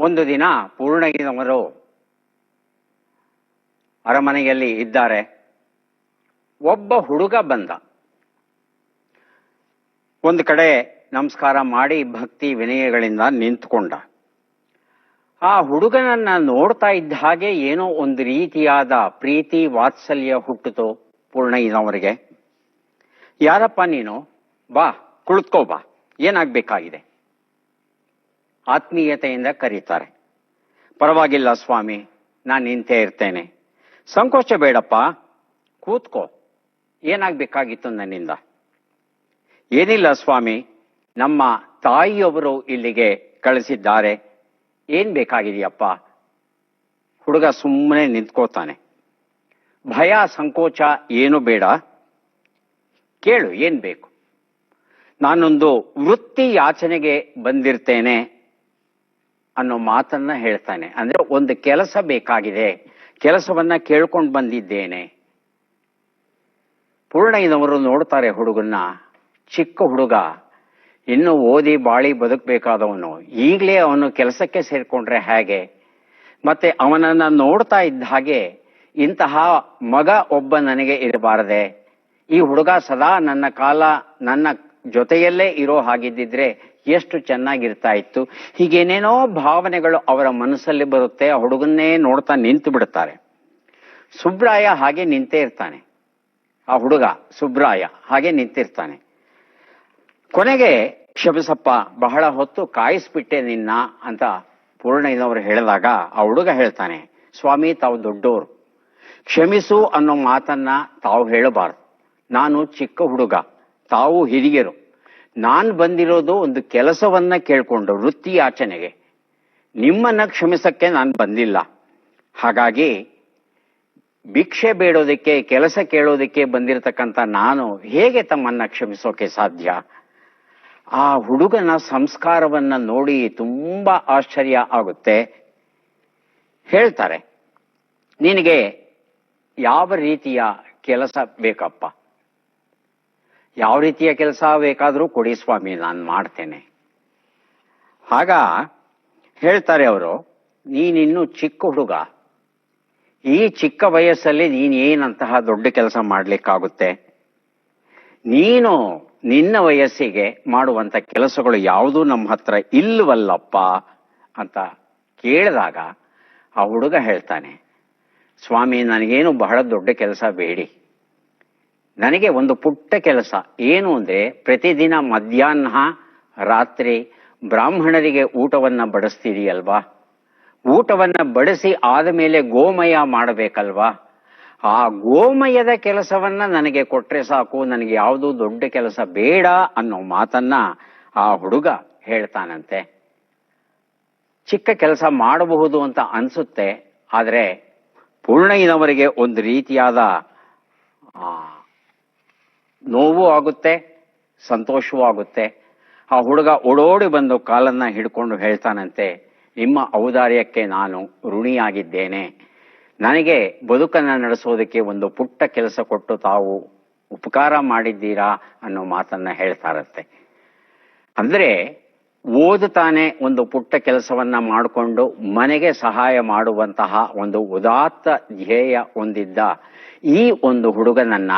ಒಂದು ದಿನ ಪೂರ್ಣಯ್ಯನವರು ಅರಮನೆಯಲ್ಲಿ ಇದ್ದಾರೆ. ಒಬ್ಬ ಹುಡುಗ ಬಂದ. ಒಂದು ಕಡೆ ನಮಸ್ಕಾರ ಮಾಡಿ ಭಕ್ತಿ ವಿನಯಗಳಿಂದ ನಿಂತ್ಕೊಂಡ. ಆ ಹುಡುಗನನ್ನ ನೋಡ್ತಾ ಇದ್ದ ಹಾಗೆ ಏನೋ ಒಂದು ರೀತಿಯಾದ ಪ್ರೀತಿ ವಾತ್ಸಲ್ಯ ಹುಟ್ಟಿತು ಪೂರ್ಣಯ್ಯನವರಿಗೆ ಯಾರಪ್ಪ ನೀನು? ಬಾ, ಕುಳಿತುಕೋ ಬಾ, ಏನಾಗ್ಬೇಕಾಗಿದೆ? ಆತ್ಮೀಯತೆಯಿಂದ ಕರೀತಾರೆ. ಪರವಾಗಿಲ್ಲ ಸ್ವಾಮಿ, ನಾನು ನಿಂತೇ ಇರ್ತೇನೆ. ಸಂಕೋಚ ಬೇಡಪ್ಪ, ಕೂತ್ಕೋ. ಏನಾಗ್ಬೇಕಾಗಿತ್ತು ನನ್ನಿಂದ? ಏನಿಲ್ಲ ಸ್ವಾಮಿ, ನಮ್ಮ ತಾಯಿಯವರು ಇಲ್ಲಿಗೆ ಕಳಿಸಿದ್ದಾರೆ. ಏನ್ ಬೇಕಾಗಿದೆಯಪ್ಪ? ಹುಡುಗ ಸುಮ್ಮನೆ ನಿಂತ್ಕೋತಾನೆ. ಭಯ, ಸಂಕೋಚ ಏನು ಬೇಡ. ಕೇಳು, ಏನ್ ಬೇಕು? ನಾನೊಂದು ವೃತ್ತಿ ಯಾಚನೆಗೆ ಬಂದಿರ್ತೇನೆ. ಅನ್ನೋ ಮಾತನ್ನ ಹೇಳ್ತಾನೆ. ಅಂದ್ರೆ ಒಂದು ಕೆಲಸ ಬೇಕಾಗಿದೆ. ಕೆಲಸವನ್ನ ಕೇಳ್ಕೊಂಡು ಬಂದಿದ್ದೇನೆ. ಪೂರ್ಣಯ್ಯನವರು ನೋಡ್ತಾರೆ ಹುಡುಗನ್ನ. ಚಿಕ್ಕ ಹುಡುಗ. ಇನ್ನು ಓದಿ ಬಾಳಿ ಬದುಕಬೇಕಾದವನು. ಈಗಲೇ ಅವನು ಕೆಲಸಕ್ಕೆ ಸೇರ್ಕೊಂಡ್ರೆ ಹೇಗೆ? ಮತ್ತೆ ಅವನನ್ನ ನೋಡ್ತಾ ಇದ್ದ ಹಾಗೆ ಇಂತಹ ಮಗ ಒಬ್ಬ ನನಗೆ ಇರಬಾರದೆ. ಈ ಹುಡುಗ ಸದಾ ನನ್ನ ಕಾಲ, ನನ್ನ ಜೊತೆಯಲ್ಲೇ ಇರೋ ಹಾಗಿದ್ದಿದ್ರೆ ಎಷ್ಟು ಚೆನ್ನಾಗಿರ್ತಾ ಇತ್ತು. ಹೀಗೇನೇನೋ ಭಾವನೆಗಳು ಅವರ ಮನಸ್ಸಲ್ಲಿ ಬರುತ್ತೆ, ಆ ಹುಡುಗನ್ನೇ ನೋಡ್ತಾ ನಿಂತು ಬಿಡುತ್ತಾರೆ ಸುಬ್ರಾಯ ಹಾಗೆ ನಿಂತೇ ಇರ್ತಾನೆ. ಆ ಹುಡುಗ ಸುಬ್ರಾಯ ಹಾಗೆ ನಿಂತಿರ್ತಾನೆ. ಕೊನೆಗೆ ಕ್ಷಮಿಸಪ್ಪ ಬಹಳ ಹೊತ್ತು ಕಾಯಿಸ್ಬಿಟ್ಟೆ ನಿನ್ನ ಅಂತ ಪೂರ್ಣಯ್ಯನವರು ಹೇಳಿದಾಗ ಆ ಹುಡುಗ ಹೇಳ್ತಾನೆ, ಸ್ವಾಮಿ, ತಾವು ದೊಡ್ಡೋರು. ಕ್ಷಮಿಸು ಅನ್ನೋ ಮಾತನ್ನ ತಾವು ಹೇಳಬಾರ್ದು. ನಾನು ಚಿಕ್ಕ ಹುಡುಗ. ತಾವು ಹಿರಿಯರು. ನಾನು ಬಂದಿರೋದು ಒಂದು ಕೆಲಸವನ್ನ ಕೇಳ್ಕೊಂಡು ವೃತ್ತಿ ಆಚನೆಗೆ ನಿಮ್ಮನ್ನ ಕ್ಷಮಿಸಕ್ಕೆ ನಾನು ಬಂದಿಲ್ಲ. ಹಾಗಾಗಿ ಭಿಕ್ಷೆ ಬೇಡೋದಕ್ಕೆ, ಕೆಲಸ ಕೇಳೋದಕ್ಕೆ ಬಂದಿರತಕ್ಕಂತ ನಾನು ಹೇಗೆ ತಮ್ಮನ್ನ ಕ್ಷಮಿಸೋಕೆ ಸಾಧ್ಯ? ಆ ಹುಡುಗನ ಸಂಸ್ಕಾರವನ್ನ ನೋಡಿ ತುಂಬಾ ಆಶ್ಚರ್ಯ ಆಗುತ್ತೆ. ಹೇಳ್ತಾರೆ, ನಿನಗೆ ಯಾವ ರೀತಿಯ ಕೆಲಸ ಬೇಕಪ್ಪ? ಯಾವ ರೀತಿಯ ಕೆಲಸ ಬೇಕಾದರೂ ಕೊಡಿ ಸ್ವಾಮಿ, ನಾನು ಮಾಡ್ತೇನೆ. ಆಗ ಹೇಳ್ತಾರೆ ಅವರು, ನೀನಿನ್ನು ಚಿಕ್ಕ ಹುಡುಗ. ಈ ಚಿಕ್ಕ ವಯಸ್ಸಲ್ಲಿ ನೀನೇನಂತಹ ದೊಡ್ಡ ಕೆಲಸ ಮಾಡಲಿಕ್ಕಾಗುತ್ತೆ? ನೀನು ನಿನ್ನ ವಯಸ್ಸಿಗೆ ಮಾಡುವಂಥ ಕೆಲಸಗಳು ಯಾವುದೂ ನಮ್ಮ ಹತ್ರ ಇಲ್ವಲ್ಲಪ್ಪ ಅಂತ ಕೇಳಿದಾಗ ಆ ಹುಡುಗ ಹೇಳ್ತಾನೆ, ಸ್ವಾಮಿ, ನನಗೇನು ಬಹಳ ದೊಡ್ಡ ಕೆಲಸ ಬೇಡಿ. ನನಗೆ ಒಂದು ಪುಟ್ಟ ಕೆಲಸ. ಏನು ಅಂದರೆ, ಪ್ರತಿದಿನ ಮಧ್ಯಾಹ್ನ, ರಾತ್ರಿ ಬ್ರಾಹ್ಮಣರಿಗೆ ಊಟವನ್ನ ಬಡಿಸ್ತಿದೀಯಲ್ವಾ? ಊಟವನ್ನ ಬಡಿಸಿ ಆದ ಮೇಲೆ ಗೋಮಯ ಮಾಡಬೇಕಲ್ವಾ? ಆ ಗೋಮಯದ ಕೆಲಸವನ್ನ ನನಗೆ ಕೊಟ್ರೆ ಸಾಕು, ನನಗೆ ಯಾವುದು ದೊಡ್ಡ ಕೆಲಸ ಬೇಡ ಅನ್ನೋ ಮಾತನ್ನ ಆ ಹುಡುಗ ಹೇಳ್ತಾನಂತೆ. ಚಿಕ್ಕ ಕೆಲಸ ಮಾಡಬಹುದು ಅಂತ ಅನ್ಸುತ್ತೆ, ಆದರೆ ಪೂರ್ಣಯ್ಯನವರಿಗೆ ಒಂದು ರೀತಿಯಾದ ನೋವು ಆಗುತ್ತೆ, ಸಂತೋಷವೂ ಆಗುತ್ತೆ. ಆ ಹುಡುಗ ಓಡೋಡಿ ಬಂದು ಕಾಲನ್ನ ಹಿಡ್ಕೊಂಡು ಹೇಳ್ತಾನಂತೆ, ನಿಮ್ಮ ಔದಾರ್ಯಕ್ಕೆ ನಾನು ಋಣಿಯಾಗಿದ್ದೇನೆ. ನನಗೆ ಬದುಕನ್ನು ನಡೆಸೋದಕ್ಕೆ ಒಂದು ಪುಟ್ಟ ಕೆಲಸ ಕೊಟ್ಟು ತಾವು ಉಪಕಾರ ಮಾಡಿದ್ದೀರಾ ಅನ್ನೋ ಮಾತನ್ನ ಹೇಳ್ತಾರಂತೆ. ಅಂದ್ರೆ ಓದುತ್ತಾನೆ ಒಂದು ಪುಟ್ಟ ಕೆಲಸವನ್ನ ಮಾಡಿಕೊಂಡು ಮನೆಗೆ ಸಹಾಯ ಮಾಡುವಂತಹ ಒಂದು ಉದಾತ್ತ ಧ್ಯೇಯ ಹೊಂದಿದ್ದ ಈ ಒಂದು ಹುಡುಗನನ್ನ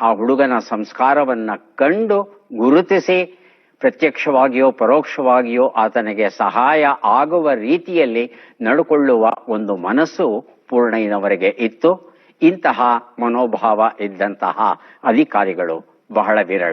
ಆ ಹುಡುಗನ ಸಂಸ್ಕಾರವನ್ನ ಕಂಡು ಗುರುತಿಸಿ ಪ್ರತ್ಯಕ್ಷವಾಗಿಯೋ ಪರೋಕ್ಷವಾಗಿಯೋ ಆತನಿಗೆ ಸಹಾಯ ಆಗುವ ರೀತಿಯಲ್ಲಿ ನಡ್ಕೊಳ್ಳುವ ಒಂದು ಮನಸ್ಸು ಪೂರ್ಣಯ್ಯನವರಿಗೆ ಇತ್ತು. ಇಂತಹ ಮನೋಭಾವ ಇದ್ದಂತಹ ಅಧಿಕಾರಿಗಳು ಬಹಳ ವಿರಳ.